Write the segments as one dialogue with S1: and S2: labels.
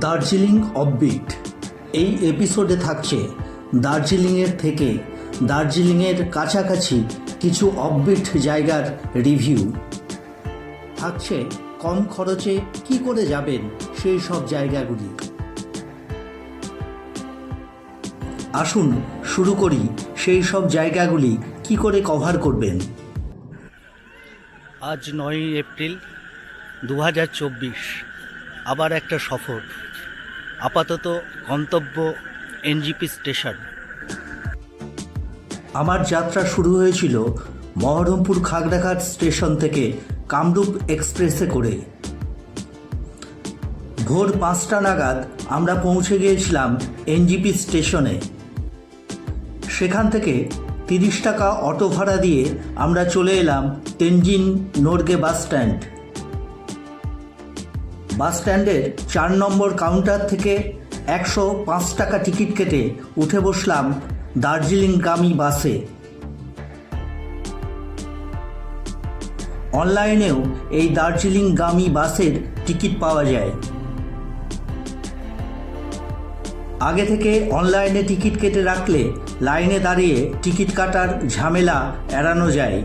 S1: Darjeeling offbeat এই এপিসোডে থাকছে দার্জিলিংয়ের থেকে দার্জিলিংয়ের কাছাকাছি কিছু অফবিট জায়গার রিভিউ থাকছে কম খরচে কি করে যাবেন সেই সব জায়গাগুলি। আসুন শুরু করি সেই সব জায়গাগুলি কি করে কভার করবেন।
S2: আজ নয়ই এপ্রিল দু হাজার চব্বিশ। আবার একটা সফর। আপাতত গন্তব্য এনজিপি স্টেশন।
S1: আমার যাত্রা শুরু হয়েছিল মহরমপুর খাগড়াঘাট স্টেশন থেকে কামরূপ এক্সপ্রেসে করে। ভোর পাঁচটা নাগাদ আমরা পৌঁছে গিয়েছিলাম এনজিপি স্টেশনে। সেখান থেকে তিরিশ টাকা অটো ভাড়া দিয়ে আমরা চলে এলাম তেনজিন নোরগে বাস স্ট্যান্ড। বাস স্ট্যান্ডের চার নম্বর কাউন্টার থেকে একশো পাঁচ টাকা টিকিট কেটে উঠে বসলাম দার্জিলিংগামী বাসে। অনলাইনেও এই দার্জিলিংগামী বাসের টিকিট পাওয়া যায়। আগে থেকে অনলাইনে টিকিট কেটে রাখলে লাইনে দাঁড়িয়ে টিকিট কাটার ঝামেলা এড়ানো যায়।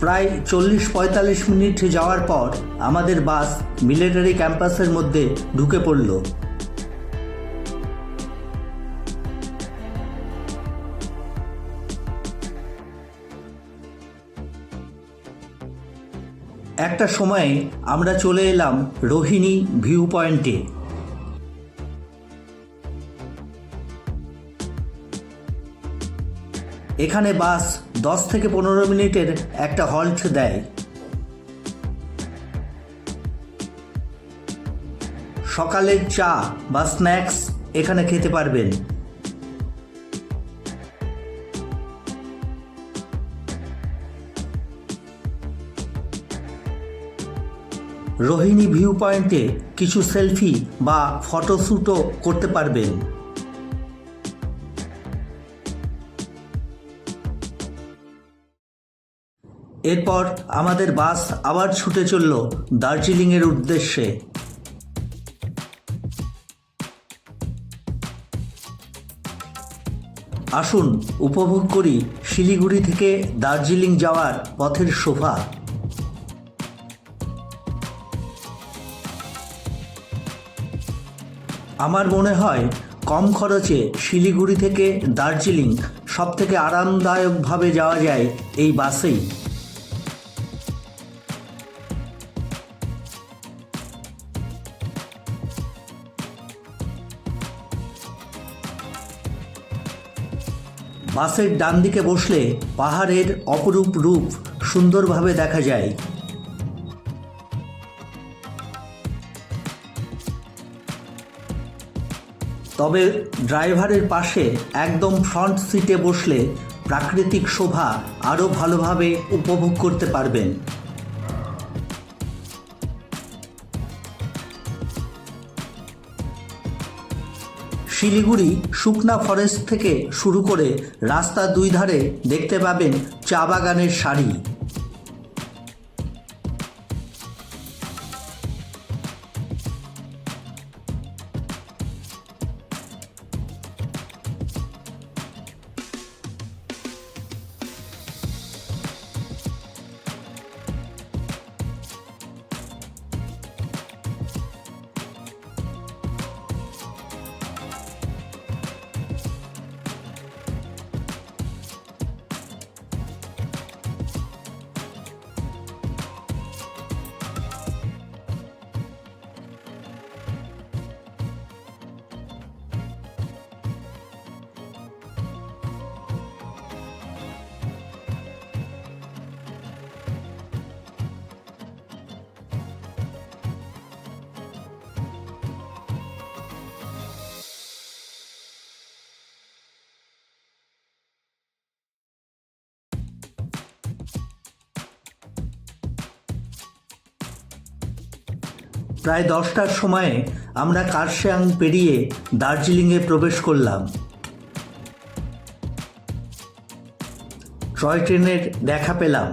S1: প্রায় চল্লিশ পঁয়তাল্লিশ মিনিট যাওয়ার পর আমাদের বাস মিলিটারি ক্যাম্পাসের মধ্যে ঢুকে পড়ল। একটা সময়ে আমরা চলে এলাম রোহিণী ভিউ পয়েন্টে এখানে বাস দশ থেকে পনেরো মিনিটের একটা হল্ট দেয়। সকালের চা বা স্ন্যাক্স এখানে খেতে পারবেন। রোহিণী ভিউ পয়েন্টে কিছু সেলফি বা ফটোশ্যুটও করতে পারবেন। এরপর আমাদের বাস আবার ছুটে চলল দার্জিলিংয়ের উদ্দেশ্যে। আসুন, উপভোগ করি শিলিগুড়ি থেকে দার্জিলিং যাওয়ার পথের শোভা। আমার মনে হয় কম খরচে শিলিগুড়ি থেকে দার্জিলিং সব থেকে আরামদায়কভাবে যাওয়া যায় এই বাসেই। বাসের ডান দিকে বসলে পাহাড়ের অপরূপ রূপ সুন্দরভাবে দেখা যায়। তবে ড্রাইভারের পাশে একদম ফ্রন্ট সিটে বসলে প্রাকৃতিক শোভা আরও ভালোভাবে উপভোগ করতে পারবেন। শিলিগুড়ি শুকনা ফরেস্ট থেকে শুরু করে রাস্তা দুই ধারে দেখতে পাবেন চা বাগানের সারি। প্রায় দশটার সময়ে আমরা কার্শিয়াং পেরিয়ে দার্জিলিংয়ে প্রবেশ করলাম। টয় ট্রেনের দেখা পেলাম।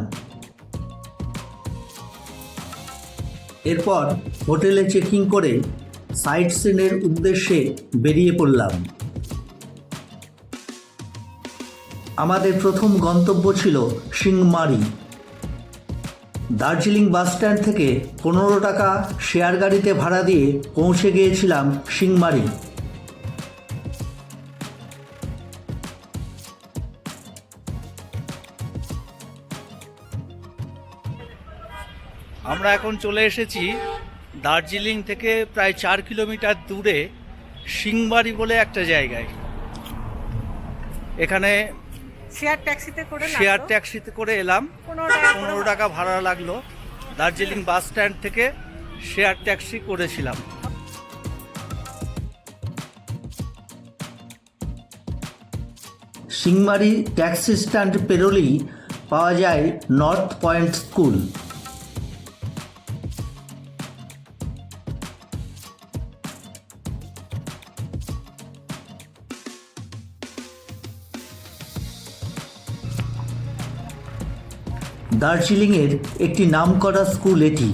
S1: এরপর হোটেলে চেকিং করে সাইট সিনের উদ্দেশ্যে বেরিয়ে পড়লাম। আমাদের প্রথম গন্তব্য ছিল সিংমারি। দার্জিলিং বাস স্ট্যান্ড থেকে পনেরো টাকা শেয়ার গাড়িতে ভাড়া দিয়ে পৌঁছে গিয়েছিলাম সিংমারি।
S2: আমরা এখন চলে এসেছি দার্জিলিং থেকে প্রায় চার কিলোমিটার দূরে সিংবাড়ি বলে একটা জায়গায়। এখানে
S3: শেয়ার ট্যাক্সিতে করে
S2: শেয়ার ট্যাক্সিতে করে এলাম।
S3: পনেরো টাকা
S2: পনেরো টাকা ভাড়া লাগল। দার্জিলিং বাস স্ট্যান্ড থেকে শেয়ার ট্যাক্সি করেছিলাম।
S1: সিংমারি ট্যাক্সি স্ট্যান্ড পেরোলেই পাওয়া যায় নর্থ পয়েন্ট স্কুল দার্জিলিংয়ের একটি নামকরা স্কুল এটি।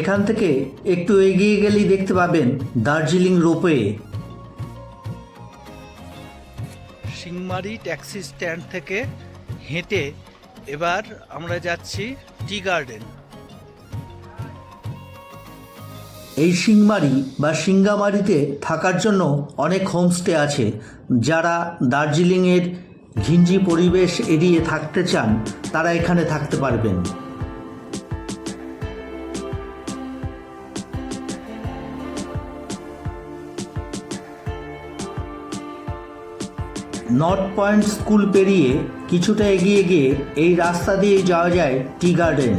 S1: এখান থেকে একটু এগিয়ে গেলেই দেখতে পাবেন Darjeeling ropeway.
S2: Singmari taxi stand থেকে হেঁটে এবার আমরা যাচ্ছি টি গার্ডেন।
S1: এই সিংমারি বা সিঙ্গামারিতে থাকার জন্য অনেক হোমস্টে আছে। যারা দার্জিলিংয়ের ঘিঞ্জি পরিবেশ এড়িয়ে থাকতে চান, তারা এখানে থাকতে পারবেন। নর্থ পয়েন্ট স্কুল পেরিয়ে কিছুটা এগিয়ে গিয়ে এই রাস্তা দিয়ে যাওয়া যায় টি গার্ডেন।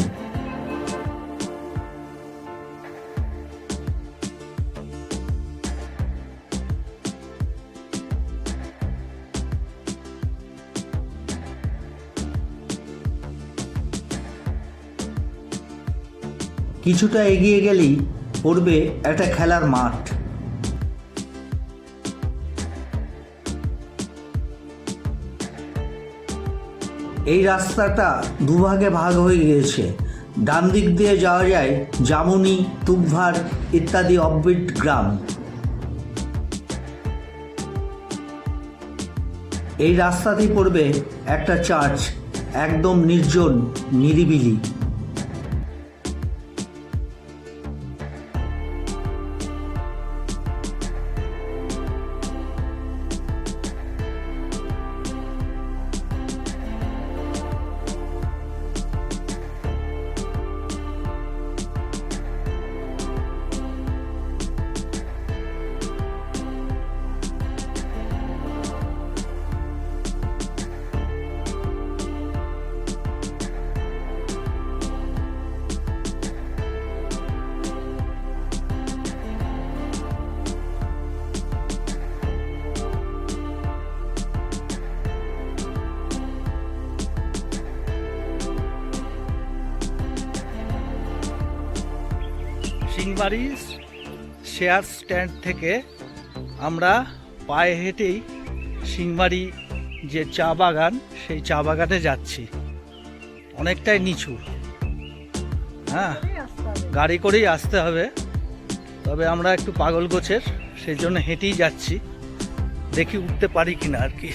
S1: কিছুটা এগিয়ে গেলেই পড়বে একটা খেলার মাঠ। এই রাস্তাটা দুভাগে ভাগ হয়ে গিয়েছে। ডান দিক দিয়ে যাওয়া যায় জামুনি তুকভার ইত্যাদি অববিট গ্রাম। এই রাস্তাটি পড়বে একটা চার্চ, একদম নির্জন, নিরিবিলি।
S2: সিংবাড়ি শেয়ার স্ট্যান্ড থেকে আমরা পায়ে হেঁটেই সিংবাড়ি যে চা বাগান সেই চা বাগানে যাচ্ছি। অনেকটাই নিচু। হ্যাঁ গাড়ি করেই আসতে হবে। তবে আমরা একটু পাগল গোছের সেই জন্য হেঁটেই যাচ্ছি। দেখি উঠতে পারি কিনা আর কি।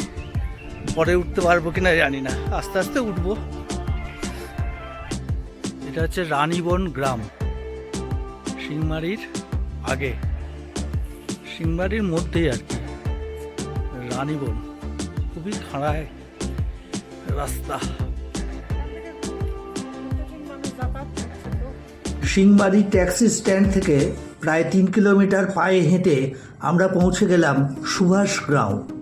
S2: পরে উঠতে পারব কিনা জানি না। আস্তে আস্তে উঠবো। এটা হচ্ছে রানীবন গ্রাম। সিংমারির আগে। সিংমারির মধ্যেই আর কি। রানীবন খুবই খাড়ায় রাস্তা।
S1: সিংবাড়ি ট্যাক্সি স্ট্যান্ড থেকে প্রায় তিন কিলোমিটার পায়ে হেঁটে আমরা পৌঁছে গেলাম সুভাষ গ্রাউন্ড।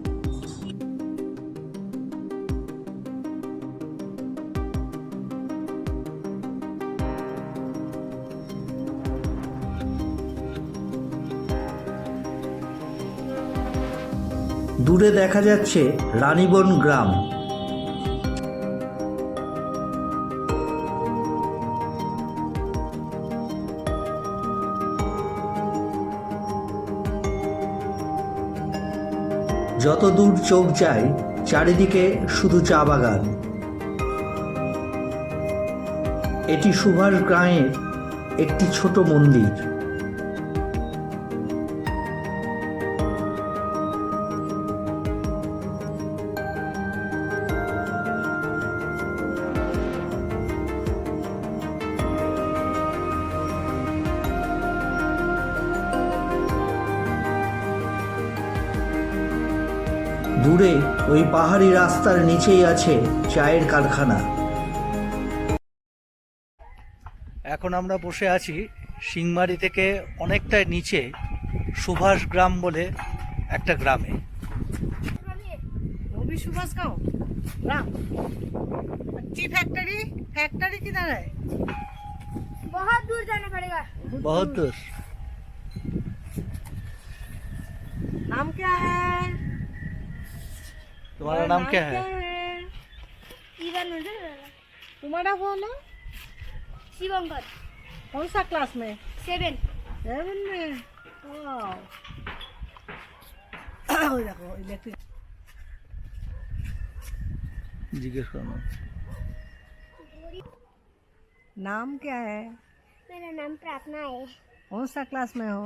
S1: দূরে দেখা যাচ্ছে রানীবন গ্রাম। যত দূর চোখ যায়, চারিদিকে শুধু চা বাগান। এটি সুভাষ গ্রামের একটি ছোট মন্দির। পাহাড়ি রাস্তার নিচেই আছে চায়ের কারখানা
S2: এখন আমরা বসে আছি সিংমারি থেকে অনেকটাই নিচে সুভাষ গ্রাম বলে একটা গ্রামে
S3: वो भी सुभाष गाँव राम टी फैक्ट्री फैक्ट्री किधर है
S4: बहुत दूर जाना पड़ेगा
S2: बहुत दूर
S3: नाम क्या है
S2: तुम्हारा नाम क्या है
S4: इवन
S3: तुम्हारा बोलो
S4: शिवंकर
S3: कौन सा क्लास में
S4: सेवन
S3: सेवन में वाह देखो इलेक्ट्रिक
S2: জিজ্ঞেস করো
S3: नाम क्या है
S4: मेरा नाम प्रार्थना है
S3: कौन सा क्लास में हो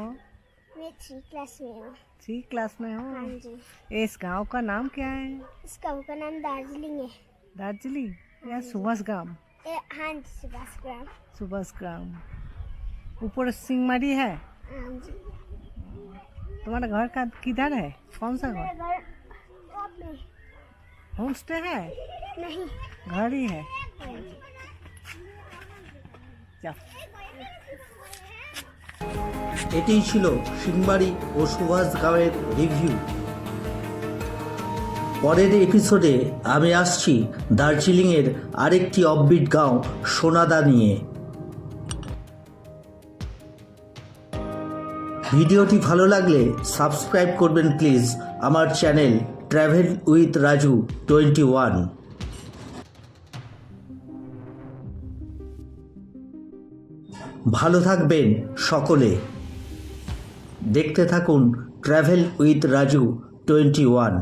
S4: मैं थ्री क्लास में हूँ।
S3: थ्री क्लास में हो?
S4: हाँ जी।
S3: इस गाँव का नाम क्या है?
S4: इस गाँव का नाम दार्जिलिंग है।
S3: दार्जिलिंग? या सुभाष ग्राम?
S4: हाँ जी सुभाष ग्राम।
S3: सुभाष ग्राम। ऊपर सिंगमारी है?
S4: हाँ जी।
S3: तुम्हारा घर का किधर है? कौन सा घर? होम स्टे है?
S4: नहीं।
S3: घर ही है।
S4: हाँ जी।
S3: जाओ
S1: এটিই ছিল সিংবাড়ি ও সুভাষ গাঁয়ের রিভিউ পরের এপিসোডে আমি আসছি দার্জিলিংয়ের আরেকটি অববিট গাঁও, সোনাদা নিয়ে। ভিডিওটি ভালো লাগলে সাবস্ক্রাইব করবেন প্লিজ আমার channel travel with Raju twenty one ভালো থাকবেন সকলে। দেখতে থাকুন travel with Raju twenty one